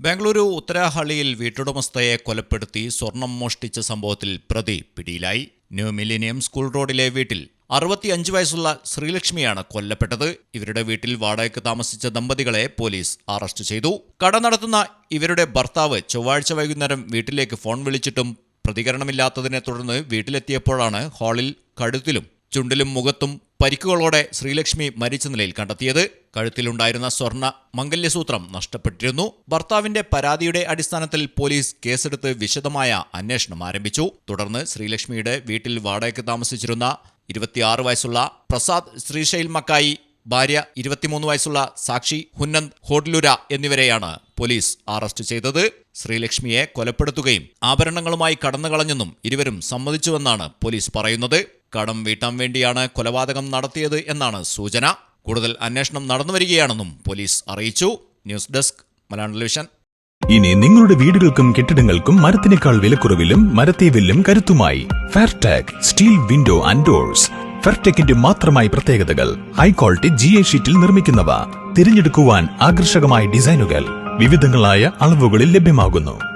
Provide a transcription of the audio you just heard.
ബാംഗ്ലൂരു ഉത്തരാഹള്ളിയിൽ വീട്ടുടമസ്ഥയെ കൊലപ്പെടുത്തി സ്വർണം മോഷ്ടിച്ച സംഭവത്തിൽ പ്രതി പിടിയിലായി. ന്യൂ മില്ലേനിയം സ്കൂൾ റോഡിലെ വീട്ടിൽ അറുപത്തിയഞ്ച് വയസ്സുള്ള ശ്രീലക്ഷ്മിയാണ് കൊല്ലപ്പെട്ടത്. ഇവരുടെ വീട്ടിൽ വാടകയ്ക്ക് താമസിച്ച ദമ്പതികളെ പോലീസ് അറസ്റ്റ് ചെയ്തു. കട നടത്തുന്ന ഇവരുടെ ഭർത്താവ് ചൊവ്വാഴ്ച വൈകുന്നേരം വീട്ടിലേക്ക് ഫോൺ വിളിച്ചിട്ടും പ്രതികരണമില്ലാത്തതിനെ തുടർന്ന് വീട്ടിലെത്തിയപ്പോഴാണ് ഹാളിൽ കഴുത്തിലും ചുണ്ടിലും മുഖത്തും പരിക്കുകളോടെ ശ്രീലക്ഷ്മി മരിച്ച നിലയിൽ കണ്ടെത്തിയത്. കഴുത്തിലുണ്ടായിരുന്ന സ്വർണ മംഗല്യസൂത്രം നഷ്ടപ്പെട്ടിരുന്നു. ഭർത്താവിന്റെ പരാതിയുടെ അടിസ്ഥാനത്തിൽ പോലീസ് കേസെടുത്ത് വിശദമായ അന്വേഷണം ആരംഭിച്ചു. തുടർന്ന് ശ്രീലക്ഷ്മിയുടെ വീട്ടിൽ വാടകയ്ക്ക് താമസിച്ചിരുന്ന ഇരുപത്തിയാറ് വയസ്സുള്ള പ്രസാദ് ശ്രീശൈൽ മക്കായി ഭാര്യ ഇരുപത്തിമൂന്ന് വയസ്സുള്ള സാക്ഷി ഹുന്നന്ത് ഹോഡ്ലുര എന്നിവരെയാണ് പോലീസ് അറസ്റ്റ് ചെയ്തത്. ശ്രീലക്ഷ്മിയെ കൊലപ്പെടുത്തുകയും ആഭരണങ്ങളുമായി കടന്നുകളഞ്ഞെന്നും ഇരുവരും സമ്മതിച്ചുവെന്നാണ് പോലീസ് പറയുന്നത്. കടം വീട്ടാൻ വേണ്ടിയാണ് കൊലപാതകം നടത്തിയത് എന്നാണ് സൂചന. കൂടുതൽ അന്വേഷണം നടന്നുവരികയാണെന്നും പോലീസ് അറിയിച്ചു. News desk Malayalam television. ഇനി നിങ്ങളുടെ വീടുകൾക്കും കെട്ടിടങ്ങൾക്കും മരത്തിനേക്കാൾ വിലക്കുറവിലും മരത്തെ വില്ലും കരുത്തുമായി Fairtag steel window and doors ഫെർടെക്കിന്റെ മാത്രമായി പ്രത്യേകതകൾ ഹൈ ക്വാളിറ്റി ജി എ ഷീറ്റിൽ നിർമ്മിക്കുന്നവ. തിരഞ്ഞെടുക്കുവാൻ ആകർഷകമായ ഡിസൈനുകൾ വിവിധങ്ങളായ അളവുകളിൽ ലഭ്യമാകുന്നു.